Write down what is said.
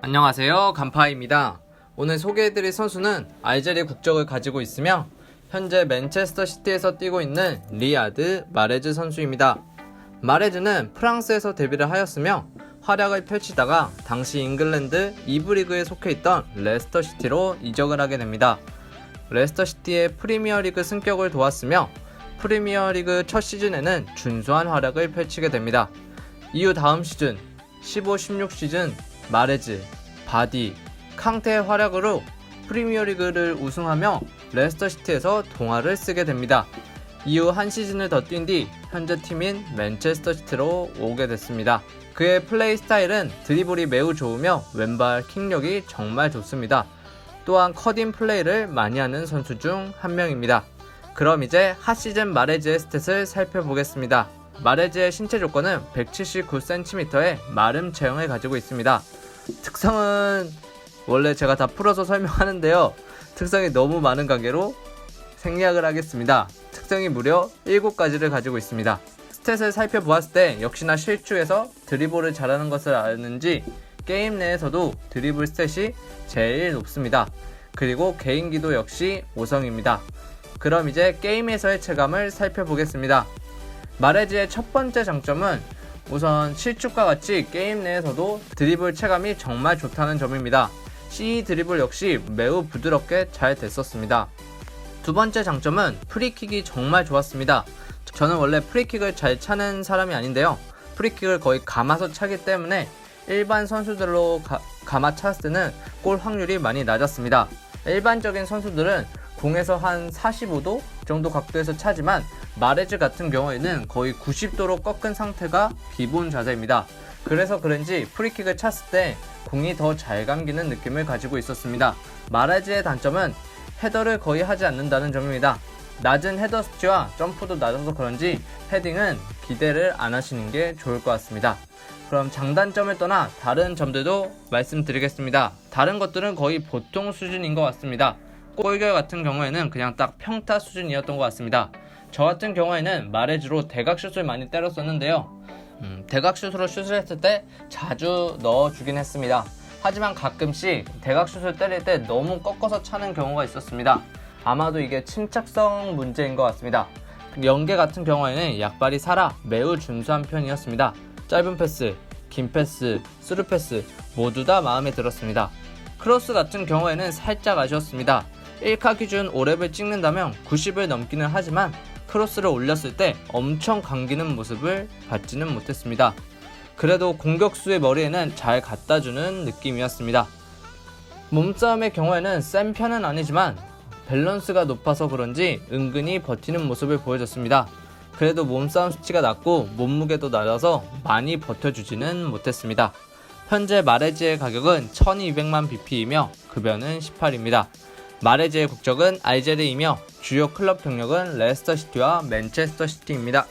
안녕하세요. 간파입니다. 오늘 소개해드릴 선수는 알제리 국적을 가지고 있으며 현재 맨체스터 시티에서 뛰고 있는 리아드 마레즈 선수입니다. 마레즈는 프랑스에서 데뷔를 하였으며 활약을 펼치다가 당시 잉글랜드 2부 리그에 속해 있던 레스터 시티로 이적을 하게 됩니다. 레스터 시티의 프리미어 리그 승격을 도왔으며 프리미어 리그 첫 시즌에는 준수한 활약을 펼치게 됩니다. 이후 다음 시즌 15-16 시즌 마레즈, 바디, 캉테의 활약으로 프리미어리그를 우승하며 레스터시티에서 동화를 쓰게 됩니다. 이후 한 시즌을 더 뛴 뒤 현재 팀인 맨체스터시티로 오게 됐습니다. 그의 플레이 스타일은 드리블이 매우 좋으며 왼발 킥력이 정말 좋습니다. 또한 커딘 플레이를 많이 하는 선수 중 한 명입니다. 그럼 이제 핫 시즌 마레즈의 스탯을 살펴보겠습니다. 마레즈의 신체 조건은 179cm의 마름 체형을 가지고 있습니다. 특성은 원래 제가 다 풀어서 설명하는데요. 특성이 너무 많은 관계로 생략을 하겠습니다. 특성이 무려 7가지를 가지고 있습니다. 스탯을 살펴보았을 때 역시나 실축에서 드리블을 잘하는 것을 아는지 게임 내에서도 드리블 스탯이 제일 높습니다. 그리고 개인기도 역시 5성입니다. 그럼 이제 게임에서의 체감을 살펴보겠습니다. 마레즈의 첫 번째 장점은 우선 실축과 같이 게임 내에서도 드리블 체감이 정말 좋다는 점입니다. CE 드리블 역시 매우 부드럽게 잘 됐었습니다. 두 번째 장점은 프리킥이 정말 좋았습니다. 저는 원래 프리킥을 잘 차는 사람이 아닌데요. 프리킥을 거의 감아서 차기 때문에 일반 선수들로 가, 감아 찼을 때는 골 확률이 많이 낮았습니다. 일반적인 선수들은 공에서 한 45도 정도 각도에서 차지만 마레즈 같은 경우에는 거의 90도로 꺾은 상태가 기본 자세입니다. 그래서 그런지 프리킥을 찼을 때 공이 더 잘 감기는 느낌을 가지고 있었습니다. 마레즈의 단점은 헤더를 거의 하지 않는다는 점입니다. 낮은 헤더 수치와 점프도 낮아서 그런지 헤딩은 기대를 안 하시는 게 좋을 것 같습니다. 그럼 장단점을 떠나 다른 점들도 말씀드리겠습니다. 다른 것들은 거의 보통 수준인 것 같습니다. 골결 같은 경우에는 그냥 딱 평타 수준이었던 것 같습니다. 저 같은 경우에는 마레즈로 대각슛을 많이 때렸었는데요. 음, 대각슛으로 슛을 했을 때 자주 넣어주긴 했습니다. 하지만 가끔씩 대각슛을 때릴 때 너무 꺾어서 차는 경우가 있었습니다. 아마도 이게 침착성 문제인 것 같습니다. 연계 같은 경우에는 약발이 살아 매우 준수한 편이었습니다. 짧은 패스, 긴 패스, 스루 패스 모두 다 마음에 들었습니다. 크로스 같은 경우에는 살짝 아쉬웠습니다. 1카 기준 5렙을 찍는다면 90을 넘기는 하지만 크로스를 올렸을 때 엄청 감기는 모습을 받지는 못했습니다. 그래도 공격수의 머리에는 잘 갖다주는 느낌이었습니다. 몸싸움의 경우에는 센 편은 아니지만 밸런스가 높아서 그런지 은근히 버티는 모습을 보여줬습니다. 그래도 몸싸움 수치가 낮고 몸무게도 낮아서 많이 버텨주지는 못했습니다. 현재 마레즈의 가격은 1200만 BP이며 급여는 18입니다. 마레즈의 국적은 알제리이며 주요 클럽 경력은 레스터 시티와 맨체스터 시티입니다.